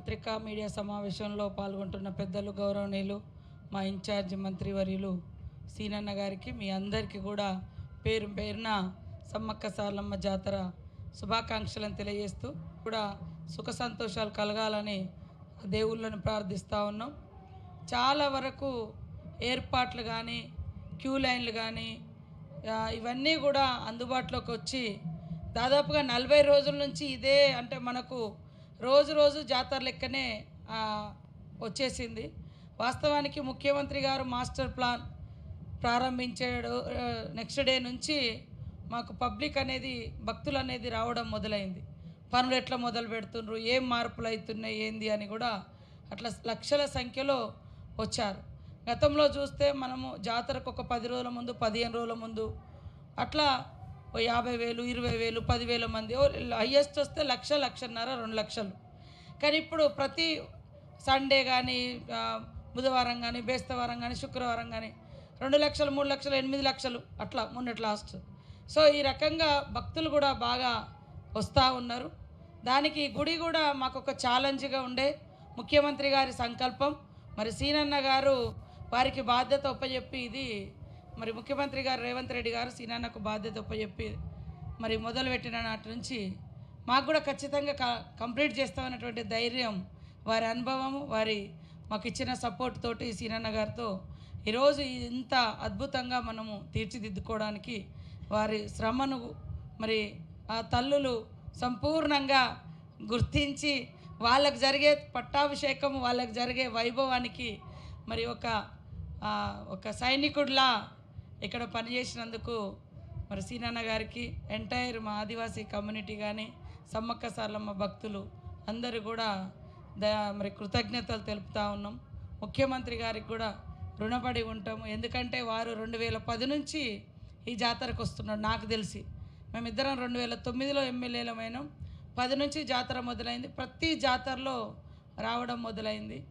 పత్రికా మీడియా సమావేశంలో పాల్గొంటున్న పెద్దలు గౌరవనీయులు మా ఇన్ఛార్జి మంత్రివర్యులు సీనన్న గారికి మీ అందరికీ కూడా పేరు పేరున సమ్మక్క సార్లమ్మ జాతర శుభాకాంక్షలను తెలియజేస్తూ కూడా సుఖ సంతోషాలు కలగాలని దేవుళ్ళను ప్రార్థిస్తూ ఉన్నాం. చాలా వరకు ఏర్పాట్లు కానీ క్యూ లైన్లు కానీ ఇవన్నీ కూడా అందుబాటులోకి వచ్చి దాదాపుగా నలభై రోజుల నుంచి ఇదే అంటే మనకు రోజు రోజు జాతర లెక్కనే వచ్చేసింది. వాస్తవానికి ముఖ్యమంత్రి గారు మాస్టర్ ప్లాన్ ప్రారంభించాడు నెక్స్ట్ డే నుంచి మాకు పబ్లిక్ అనేది భక్తులు అనేది రావడం మొదలైంది. పనులు ఎట్లా మొదలు పెడుతుండ్రు ఏం మార్పులు అవుతున్నాయి ఏంది అని కూడా అట్లా లక్షల సంఖ్యలో వచ్చారు. గతంలో చూస్తే మనము జాతరకు ఒక పది రోజుల ముందు పదిహేను రోజుల ముందు అట్లా ఓ యాభై వేలు ఇరవై వేలు పదివేల మంది హయ్యెస్ట్ వస్తే లక్ష లక్షన్నర రెండు లక్షలు. కానీ ఇప్పుడు ప్రతి సండే కానీ బుధవారం కానీ బేస్తవారం కానీ శుక్రవారం కానీ రెండు లక్షలు మూడు లక్షలు ఎనిమిది లక్షలు అట్లా మొన్నటి లాస్ట్ సో ఈ రకంగా భక్తులు కూడా బాగా వస్తూ ఉన్నారు. దానికి గుడి కూడా మాకు ఒక ఛాలెంజ్గా ఉండే ముఖ్యమంత్రి గారి సంకల్పం. మరి సీనన్న గారు వారికి బాధ్యత ఒప్పజెప్పి ఇది మరి ముఖ్యమంత్రి గారు రేవంత్ రెడ్డి గారు సీనాన్నకు బాధ్యత చెప్పి మరి మొదలుపెట్టిన నాటి నుంచి మాకు కూడా ఖచ్చితంగా క కంప్లీట్ చేస్తామన్నటువంటి ధైర్యం వారి అనుభవము వారి మాకు ఇచ్చిన సపోర్ట్ తోటి సీనన్న గారితో ఈరోజు ఇంత అద్భుతంగా మనము తీర్చిదిద్దుకోవడానికి వారి శ్రమను మరి ఆ తల్లులు సంపూర్ణంగా గుర్తించి వాళ్ళకు జరిగే పట్టాభిషేకం వాళ్ళకు జరిగే వైభవానికి మరి ఒక ఒక సైనికుడిలా ఇక్కడ పనిచేసినందుకు మరి సీనన్న గారికి ఎంటైర్ మా ఆదివాసీ కమ్యూనిటీ కానీ సమ్మక్క సార్లమ్మ భక్తులు అందరూ కూడా ద మరి కృతజ్ఞతలు తెలుపుతూ ఉన్నాం. ముఖ్యమంత్రి గారికి కూడా రుణపడి ఉంటాము. ఎందుకంటే వారు రెండు వేల పది నుంచి ఈ జాతరకు వస్తున్నాడు నాకు తెలిసి. మేమిద్దరం రెండు వేల తొమ్మిదిలో ఎమ్మెల్యేలమైనాం పది నుంచి జాతర మొదలైంది. ప్రతి జాతరలో రావడం మొదలైంది.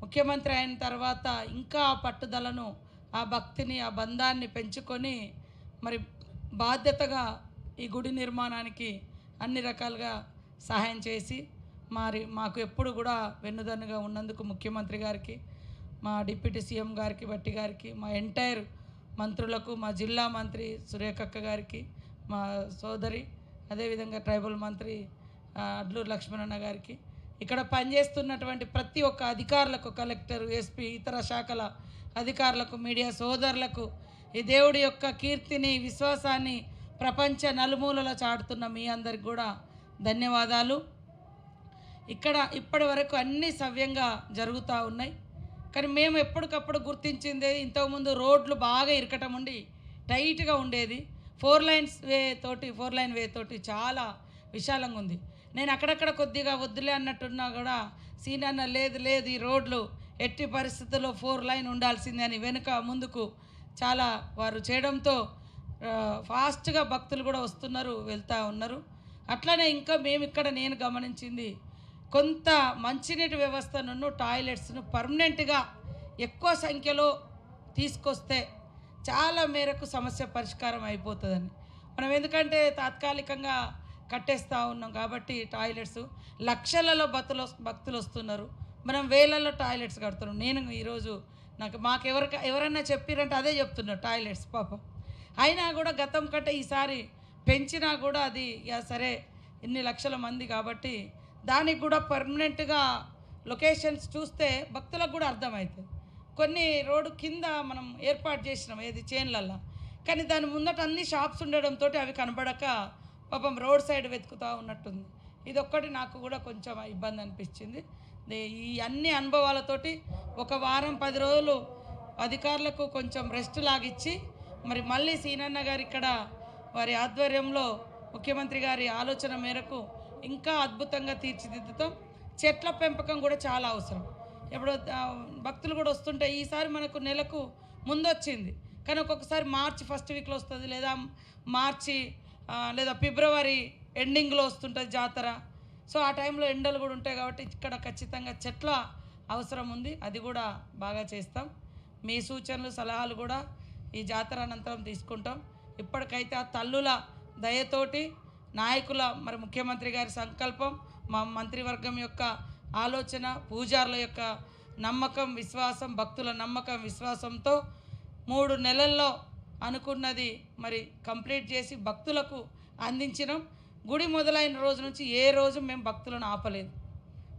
ముఖ్యమంత్రి అయిన తర్వాత ఇంకా ఆ పట్టుదలను ఆ భక్తిని ఆ బంధాన్ని పెంచుకొని మరి బాధ్యతగా ఈ గుడి నిర్మాణానికి అన్ని రకాలుగా సహాయం చేసి మరి మాకు ఎప్పుడు కూడా వెన్నుదన్నుగా ఉన్నందుకు ముఖ్యమంత్రి గారికి మా డిప్యూటీ సీఎం గారికి బట్టి గారికి మా ఎంటైర్ మంత్రులకు మా జిల్లా మంత్రి సురేఖక్క గారికి మా సోదరి అదేవిధంగా ట్రైబల్ మంత్రి అడ్లూరు లక్ష్మణన్న గారికి ఇక్కడ పనిచేస్తున్నటువంటి ప్రతి ఒక్క అధికారులకు కలెక్టర్ ఎస్పీ ఇతర శాఖల అధికారులకు మీడియా సోదరులకు ఈ దేవుడి యొక్క కీర్తిని విశ్వాసాన్ని ప్రపంచ నలుమూలలో చాటుతున్న మీ అందరికి కూడా ధన్యవాదాలు. ఇక్కడ ఇప్పటి వరకు అన్నీ సవ్యంగా జరుగుతూ ఉన్నాయి. కానీ మేము ఎప్పటికప్పుడు గుర్తించింది ఇంతకుముందు రోడ్లు బాగా ఇరకటం ఉండి టైట్గా ఉండేది. ఫోర్ లైన్స్ వే తోటి ఫోర్ లైన్ వే తోటి చాలా విశాలంగా ఉంది. నేను అక్కడక్కడ కొద్దిగా వద్దులే అన్నట్టున్నా కూడా సీనన్న లేదు లేదు ఈ రోడ్లు ఎట్టి పరిస్థితుల్లో ఫోర్ లైన్ ఉండాల్సిందే అని వెనుక ముందుకు చాలా వారు చేయడంతో ఫాస్ట్గా భక్తులు కూడా వస్తున్నారు వెళ్తూ ఉన్నారు. అట్లనే ఇంకా మేము ఇక్కడ నేను గమనించింది కొంత మంచినీటి వ్యవస్థను టాయిలెట్స్ను పర్మనెంట్గా ఎక్కువ సంఖ్యలో తీసుకొస్తే చాలా మేరకు సమస్య పరిష్కారం అయిపోతుందని. మనం ఎందుకంటే తాత్కాలికంగా కట్టేస్తూ ఉన్నాం కాబట్టి టాయిలెట్స్ లక్షలలో భక్తులు భక్తులు వస్తున్నారు. మనం వేలలో టాయిలెట్స్ కడుతున్నాం. నేను ఈరోజు నాకు మాకు ఎవరికి ఎవరైనా చెప్పిరంటే అదే చెప్తున్నారు టాయిలెట్స్ పాపం. అయినా కూడా గతం కంటే ఈసారి పెంచినా కూడా అది ఇక సరే ఇన్ని లక్షల మంది కాబట్టి దానికి కూడా పర్మనెంట్గా లొకేషన్స్ చూస్తే భక్తులకు కూడా అర్థమవుతుంది కొన్ని రోడ్డు కింద మనం ఏర్పాటు చేసినాం ఏది చేన్లల్లో. కానీ దాని ముందట అన్ని షాప్స్ ఉండడంతో అవి కనబడక పాపం రోడ్ సైడ్ వెతుకుతూ ఉన్నట్టుంది. ఇది ఒక్కటి నాకు కూడా కొంచెం ఇబ్బంది అనిపించింది. ఈ అన్ని అనుభవాలతోటి ఒక వారం పది రోజులు అధికారులకు కొంచెం రెస్ట్ లాగిచ్చి మరి మళ్ళీ సీనన్న గారు ఇక్కడ వారి ఆధ్వర్యంలో ముఖ్యమంత్రి గారి ఆలోచన మేరకు ఇంకా అద్భుతంగా తీర్చిదిద్దుతాం. చెట్ల పెంపకం కూడా చాలా అవసరం. ఎప్పుడో భక్తులు కూడా వస్తుంటే ఈసారి మనకు నెలకు ముందు వచ్చింది కానీ ఒక్కొక్కసారి మార్చి ఫస్ట్ వీక్లో వస్తుంది లేదా మార్చి లేదా ఫిబ్రవరి ఎండింగ్లో వస్తుంటుంది జాతర. సో ఆ టైంలో ఎండలు కూడా ఉంటాయి కాబట్టి ఇక్కడ ఖచ్చితంగా చెట్ల అవసరం ఉంది. అది కూడా బాగా చేస్తాం. మీ సూచనలు సలహాలు కూడా ఈ జాతర అనంతరం తీసుకుంటాం. ఇప్పటికైతే ఆ తల్లుల దయతోటి నాయకుల మరి ముఖ్యమంత్రి గారి సంకల్పం మా మంత్రివర్గం యొక్క ఆలోచన పూజారుల యొక్క నమ్మకం విశ్వాసం భక్తుల నమ్మకం విశ్వాసంతో మూడు నెలల్లో అనుకున్నది మరి కంప్లీట్ చేసి భక్తులకు అందించినాం. గుడి మొదలైన రోజు నుంచి ఏ రోజు మేము భక్తులను ఆపలేదు.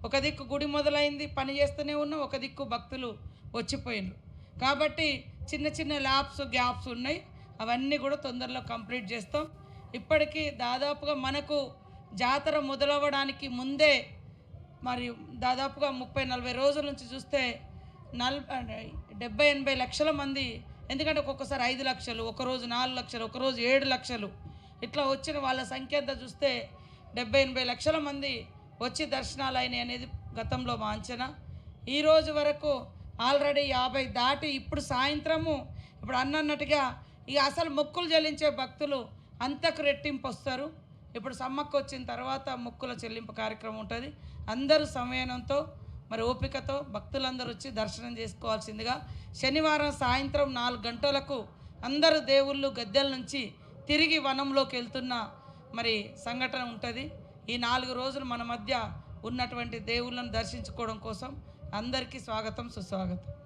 ఒక దిక్కు గుడి మొదలైంది పని చేస్తూనే ఉన్నాం ఒక దిక్కు భక్తులు వచ్చిపోయినారు. కాబట్టి చిన్న చిన్న ల్యాబ్స్ గ్యాప్స్ ఉన్నాయి. అవన్నీ కూడా తొందరలో కంప్లీట్ చేస్తాం. ఇప్పటికీ దాదాపుగా మనకు జాతర మొదలవ్వడానికి ముందే మరి దాదాపుగా ముప్పై నలభై రోజుల నుంచి చూస్తే నల్ డెబ్బై ఎనభై లక్షల మంది ఎందుకంటే ఒక్కొక్కసారి ఐదు లక్షలు ఒకరోజు నాలుగు లక్షలు ఒకరోజు ఏడు లక్షలు ఇట్లా వచ్చిన వాళ్ళ సంఖ్య అంతా చూస్తే డెబ్బై ఎనభై లక్షల మంది వచ్చి దర్శనాలు అయినాయి అనేది గతంలో మా అంచనా. ఈరోజు వరకు ఆల్రెడీ యాభై దాటి ఇప్పుడు సాయంత్రము ఇప్పుడు అన్నట్టుగా ఇక అసలు మొక్కులు చెల్లించే భక్తులు అంతకు రెట్టింపు వస్తారు. ఇప్పుడు సమ్మక్క వచ్చిన తర్వాత మొక్కుల చెల్లింపు కార్యక్రమం ఉంటుంది. అందరూ సమయంతో మరి ఓపికతో భక్తులందరూ వచ్చి దర్శనం చేసుకోవాల్సిందిగా శనివారం సాయంత్రం నాలుగు గంటలకు అందరు దేవుళ్ళు గద్దెల నుంచి తిరిగి వనంలోకి వెళ్తున్న మరి సంఘటన ఉంటుంది. ఈ నాలుగు రోజులు మన మధ్య ఉన్నటువంటి దేవుళ్ళను దర్శించుకోవడం కోసం అందరికీ స్వాగతం సుస్వాగతం.